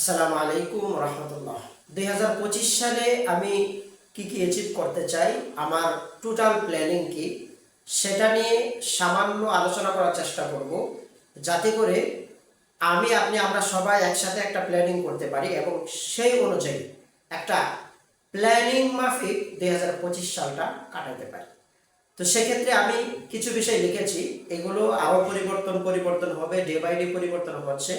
আসসালামু আলাইকুম রহমতুল্লাহ। দুই হাজার পঁচিশ সালে আমি কি কি অ্যাচিভ করতে চাই, আমার টোটাল প্ল্যানিং কি, সেটা নিয়ে সামান্য আলোচনা করার চেষ্টা করব, যাতে করে আমি, আপনি, আমরা সবাই একসাথে একটা প্ল্যানিং করতে পারি এবং সেই অনুযায়ী একটা প্ল্যানিং মাফিক দুই হাজার পঁচিশ সালটা কাটাতে পারি। তো সেক্ষেত্রে আমি কিছু বিষয় লিখেছি, এগুলো আরও পরিবর্তন পরিবর্তন হবে ডে বাই ডে পরিবর্তন হচ্ছে।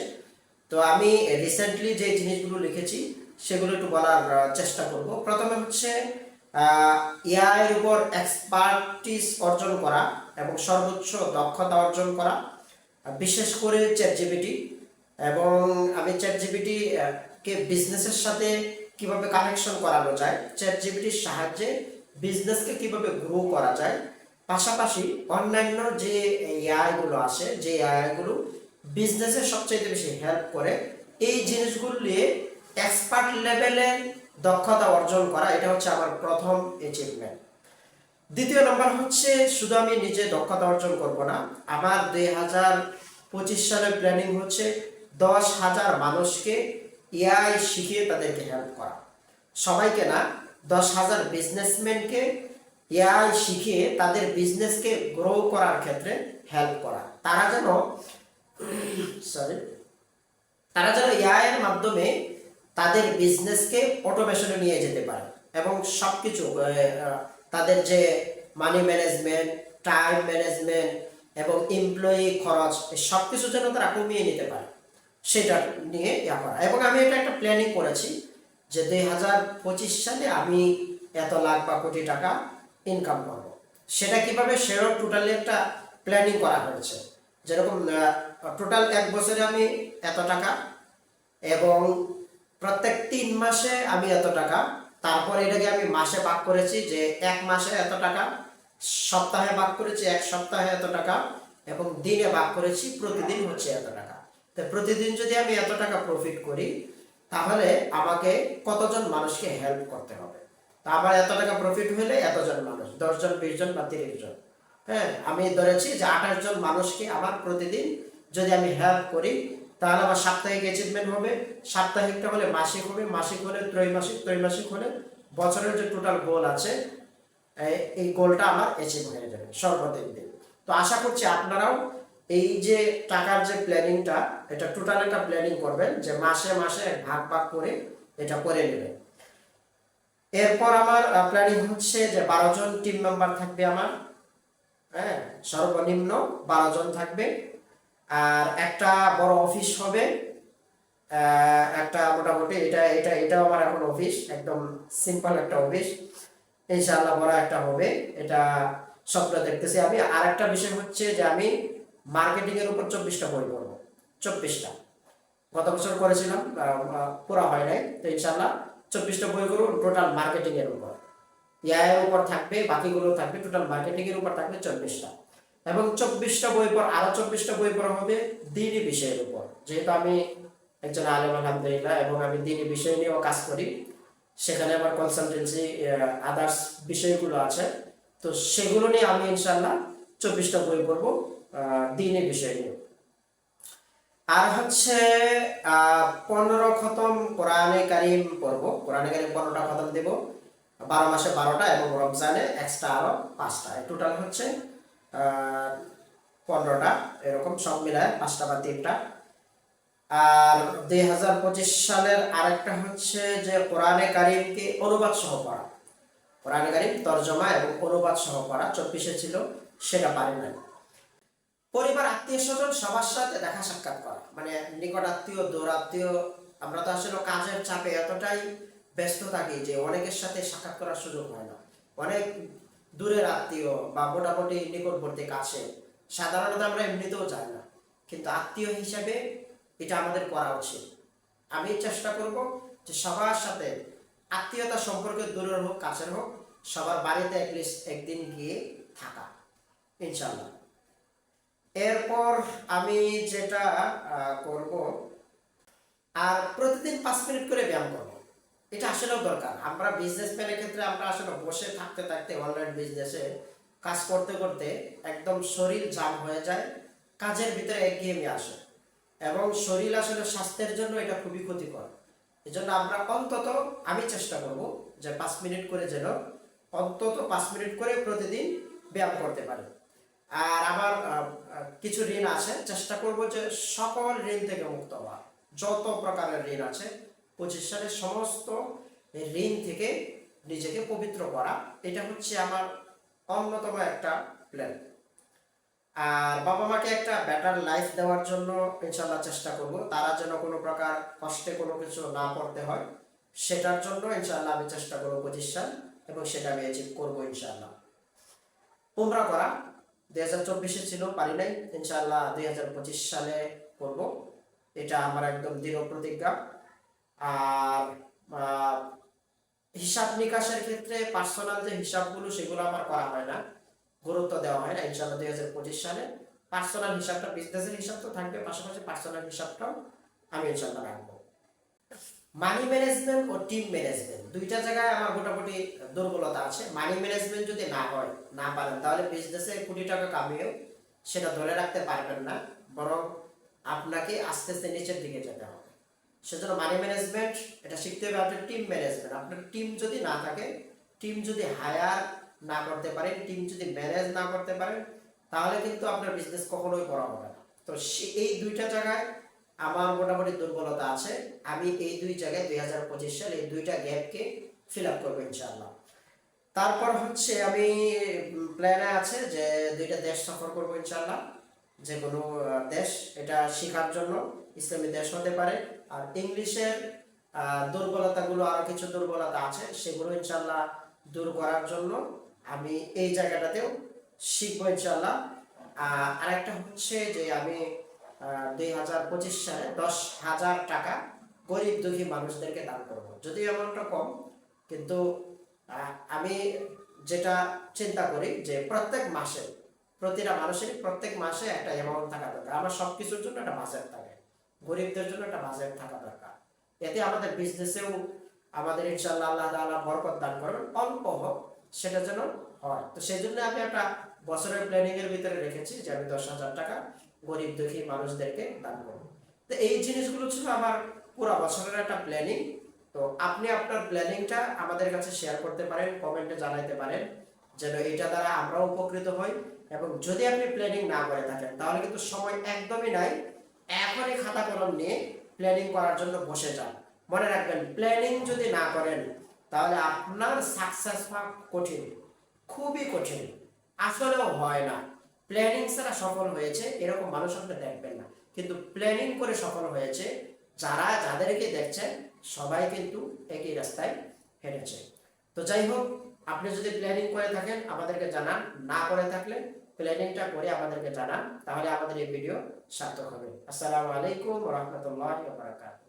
তো আমি রিসেন্টলি যে জিনিসগুলো লিখেছি, সেগুলো একটু বলার চেষ্টা করব। প্রথমে হচ্ছে এআই এর উপর এক্সপার্টিস অর্জন করা এবং সর্বোচ্চ দক্ষতা অর্জন করা বিশেষ করে চ্যাট জিপিটি এবং আমি চ্যাট জিপিটি কে বিজনেসের সাথে কীভাবে কানেকশন করানো যায় চ্যাট জিপিটির সাহায্যে বিজনেসকে কীভাবে গ্রো করা যায়, পাশাপাশি অন্যান্য যে এআইগুলো আসে, যে এআই গুলো বিজনেসে সবচেয়ে বেশি হেল্প করে। এই জিনিসগুলো এক্সপার্ট লেভেলের দক্ষতা অর্জন করা, এটা হচ্ছে আমার প্রথম অ্যাচিভমেন্ট দ্বিতীয় নম্বর হচ্ছে, শুধু আমি নিজে দক্ষতা অর্জন করব না, আমার দুই হাজার পঁচিশ সালের প্ল্যানিং হচ্ছে দশ হাজার মানুষকে এআই শিখিয়ে তাদেরকে হেল্প করা। সবাইকে না, দশ হাজার বিজনেসম্যানকে এআই শিখিয়ে তাদের বিজনেসকে গ্রো করার ক্ষেত্রে হেল্প করা। তারা যেন সরি তারা যেন এআই এর মাধ্যমে তাদের বিজনেসকে অটোমেশনে নিয়ে যেতে পারে এবং সব কিছু তাদের যে মানি ম্যানেজমেন্ট টাইম ম্যানেজমেন্ট এবং এমপ্লয়ি খরচ সব কিছু যেন তারা কমিয়ে নিতে পারে। সেটা নিয়ে ইয়া করা। এবং আমি এটা একটা প্ল্যানিং করেছি যে দুই হাজার পঁচিশ সালে আমি এত লাখ বা কোটি টাকা ইনকাম করব। সেটা কীভাবে সেরও টোটালি একটা প্ল্যানিং করা হয়েছে? যেরকম টোটাল এক বছরে আমি এত টাকা এবং প্রত্যেক তিন মাসে আমি এত টাকা। তারপর এটাকে আমি মাসে ভাগ করেছি যে এক মাসে এত টাকা, সপ্তাহে ভাগ করেছি এক সপ্তাহে এত টাকা এবং দিনে ভাগ করেছি, প্রতিদিন হচ্ছে এত টাকা। তো প্রতিদিন যদি আমি এত টাকা প্রফিট করি, তাহলে আমাকে কতজন মানুষকে হেল্প করতে হবে? তা আমার এত টাকা প্রফিট হলে এতজন মানুষ, দশজন বিশ জন বা তিরিশ জন হ্যাঁ আমি ধরেছি যে আঠাশ জন মানুষকে আমার প্রতিদিন যদি আমি হেল্প করি, তাহলে আমার সাপ্তাহিক অ্যাচিভমেন্ট হবে। সাপ্তাহিকটা হলে মাসিক হবে। মাসিক হলে ত্রৈমাসিক ত্রৈমাসিক হলে বছরের যে টোটাল গোল আছে, এই- গোলটা আমার অ্যাচিভ হয়ে যাবে সর্বদিক দিন তো আশা করছি আপনারাও এই যে টাকার যে প্ল্যানিংটা এটা টোটাল একটা প্ল্যানিং করবেন যে মাসে মাসে ভাগ ভাগ করে এটা করে নেবেন। এরপর আমার প্ল্যানিং হচ্ছে যে বারো জন টিম মেম্বার থাকবে আমার। হ্যাঁ সর্বনিম্ন বারো জন থাকবে। আর একটা বড় অফিস হবে। একটা মোটামুটি এটা এটা, এটাও আমার এখন অফিস একদম সিম্পল একটা অফিস ইনশাআল্লাহ বড় একটা হবে, এটা স্বপ্ন দেখতেছি আমি। আর একটা বিষয় হচ্ছে যে আমি মার্কেটিং এর উপর চব্বিশটা বই পড়ব চব্বিশটা। গত বছর করেছিলাম পুরা হয় নাই। তো ইনশাআল্লাহ চব্বিশটা বই করব টোটাল মার্কেটিং এর উপর। এর উপর থাকবে, বাকিগুলো থাকবে টোটাল মার্কেটিং এর উপর থাকবে চব্বিশটা। এবং চব্বিশটা বই পর আরও চব্বিশটা বই পড়া হবে দিনই বিষয়ের উপর। যেহেতু আমি একজন আলেম, আলহামদুলিল্লাহ, এবং আমি দিনই বিষয় নিয়েও কাজ করি, সেখানে আমার কনসালটেন্সি আদার্স বিষয়গুলো আছে। তো সেগুলো নিয়ে আমি ইনশাল্লাহ চব্বিশটা বই পড়ব দিনই বিষয় নিয়ে। আর হচ্ছে পনেরো খতম কোরআনে কারিম পড়ব। কোরআনে কারিম পনেরোটা খতম দেব। বারো মাসে বারোটা এবং রমজানে এক্সট্রা আরও পাঁচটা। টোটাল হচ্ছে পনেরোটা, এরকম সব মিলায় পাঁচটা বা তিনটা। আর দুই হাজার পঁচিশ সালের আরেকটা হচ্ছে যে কোরআনে কারিমকে অনুবাদ সহ পড়া। কোরআনে কারিম তর্জমা এবং অনুবাদ সহ পড়া চব্বিশে ছিল, সেটা পারি না পরিবার আত্মীয় স্বজন সবার সাথে দেখা সাক্ষাৎ করা। মানে নিকট আত্মীয়, দূর আত্মীয়, আমরা তো আসলে কাজের চাপে এতটাই ব্যস্ত থাকি যে অনেকের সাথে সাক্ষাৎ করার সুযোগ হয় না। অনেক দূরের আত্মীয় বা মোটামুটি নিকটবর্তী কাছে, সাধারণত আমরা এমনিতেও যাই না। কিন্তু আত্মীয় হিসাবে এটা আমাদের করা উচিত। আমি চেষ্টা করব যে সবার সাথে আত্মীয়তা সম্পর্কে দূরের হোক, কাছের হোক, সবার বাড়িতে অ্যাটলিস্ট একদিন গিয়ে থাকা ইনশাল্লাহ এরপর আমি যেটা করব, আর প্রতিদিন পাঁচ মিনিট করে ব্যায়াম করব। এটা আসলেও দরকার। আমরা বিজনেসম্যানের ক্ষেত্রে আমরা আসলে বসে থাকতে থাকতে অনলাইন বিজনেসে কাজ করতে করতে একদম শরীর জাম হয়ে যায়, কাজের ভিতরে একঘেয়েমি আসে। এবং শরীর আসলে স্বাস্থ্যের জন্য এটা খুবই ক্ষতিকর। এই জন্য আমরা অন্তত, আমি চেষ্টা করব যে পাঁচ মিনিট করে যেন অন্তত পাঁচ মিনিট করে প্রতিদিন ব্যায়াম করতে পারি। আর আমার কিছু ঋণ আছে, চেষ্টা করব যে সকল ঋণ থেকে মুক্ত হওয়া। যত প্রকারের ঋণ আছে পঁচিশ সালের সমস্ত ঋণ থেকে নিজেকে পবিত্র করা, এটা হচ্ছে আমার অন্যতম একটা প্ল্যান আর বাবা মাকে একটা বেটার লাইফ দেওয়ার জন্য ইনশাল্লাহ চেষ্টা করব। তারা যেন কোনো প্রকার কষ্টে কোনো কিছু না পড়তে হয়, সেটার জন্য ইনশাল্লাহ আমি চেষ্টা করব পঁচিশ সাল এবং সেটা আমি অ্যাচিভ করব ইনশাল্লাহ উমরা করা দুই হাজার চব্বিশে ছিল, পারি নাই ইনশাল্লাহ দুই হাজার পঁচিশ সালে করব। এটা আমার একদম দৃঢ় প্রতিজ্ঞা। আর হিসাব নিকাশের ক্ষেত্রে পার্সোনাল যে হিসাবগুলো সেগুলো আমার করা হয় না। গুরুত্ব দেওয়া হয় না ইনশাল্লাহ দুই হাজার পঁচিশ সালে। পার্সোনাল হিসাবটা বিজনেসের হিসাব তো থাকবে, পাশাপাশি পার্সোনাল হিসাবটাও আমি ইনশাল্লাহ রাখব। মানি ম্যানেজমেন্ট ও টিম ম্যানেজমেন্ট দুইটা জায়গায় আমার মোটামুটি দুর্বলতা আছে। মানি ম্যানেজমেন্ট যদি না হয়, না পারেন, তাহলে বিজনেসে কোটি টাকা কামিয়েও সেটা ধরে রাখতে পারবেন না, বরং আপনাকে আস্তে আস্তে নিচের দিকে যেতে হবে। সেজন্য মানি ম্যানেজমেন্ট এটা শিখতে হবে আপনার টিম ম্যানেজমেন্ট আপনার টিম যদি না থাকে টিম যদি হায়ার না করতে পারেন টিম যদি ম্যানেজ না করতে পারেন তাহলে কিন্তু আপনার বিজনেস কখনোই করা হবে না। তো এই দুইটা জায়গায় আমার মোটামুটি দুর্বলতা আছে। আমি এই দুই জায়গায় দুই হাজার পঁচিশ সাল এই দুইটা গ্যাপকে ফিল আপ করব ইনশাআল্লাহ। তারপর হচ্ছে আমি প্ল্যানে আছে যে দুইটা দেশ সফর করব ইনশাআল্লাহ। যে কোনো দেশ এটা শেখার জন্য ইসলামী দেশ হতে পারে। আর ইংলিশের দুর্বলতাগুলো আরও কিছু দুর্বলতা আছে সেগুলো ইনশাআল্লাহ দূর করার জন্য আমি এই জায়গাটাতেও শিখব ইনশাআল্লাহ। আহ, আরেকটা হচ্ছে যে আমি দুই হাজার পঁচিশ সালে দশ হাজার টাকা গরিব দুঃখী মানুষদেরকে দান করব। যদিও অ্যামাউন্টটা কম কিন্তু আমি যেটা চিন্তা করি যে প্রত্যেক মাসে প্রতিটা মানুষের প্রত্যেক মাসে একটা অ্যামাউন্ট থাকা দরকার। আমার সব কিছুর জন্য একটা বাজেট থাকে। গরিবদের জন্য একটা বাজেট থাকা দরকার। এতে আমাদের বিজনেসেও আমাদের ইনশাল্লাহ আল্লাহ তাআলা বরকত দান করবেন, অল্প হোক, সেটা যেন হয়। তো সেই জন্য আমি একটা বছরের প্ল্যানিং এর ভিতরে রেখেছি যে আমি দশ হাজার টাকা গরিব দুঃখী মানুষদেরকে দান করব। তো এই জিনিসগুলো ছিল আমার পুরো বছরের একটা প্ল্যানিং তো আপনি আপনার প্ল্যানিংটা আমাদের কাছে শেয়ার করতে পারেন কমেন্টে জানাইতে পারেন, যেন এটা দ্বারা আমরাও উপকৃত হই। এবং যদি আপনি প্ল্যানিং না করে থাকেন, তাহলে কিন্তু সময় একদমই নাই। এখনই খাতা কলম নিয়ে প্ল্যানিং করার জন্য বসে যান। মনে রাখবেন প্ল্যানিং যদি না করেন, তাহলে আপনার সাকসেস পাওয়া কঠিন, খুবই কঠিন। আসলেও হয় না। প্ল্যানিং ছাড়া সফল হয়েছে, এরকম মানুষ আপনি দেখবেন না। কিন্তু প্ল্যানিং করে সফল হয়েছে, যারা যাদেরকে দেখছেন, সবাই কিন্তু একই রাস্তায় হেঁটেছে। তো যাই হোক, আপনি যদি প্ল্যানিং করে থাকেন, আমাদেরকে জানান, না করে থাকলে প্ল্যানিংটা করে আমাদেরকে জানান তাহলে আমাদের এই ভিডিও সার্থক হবে। আসসালামু আলাইকুম রহমতুল্লাহ বারাকাত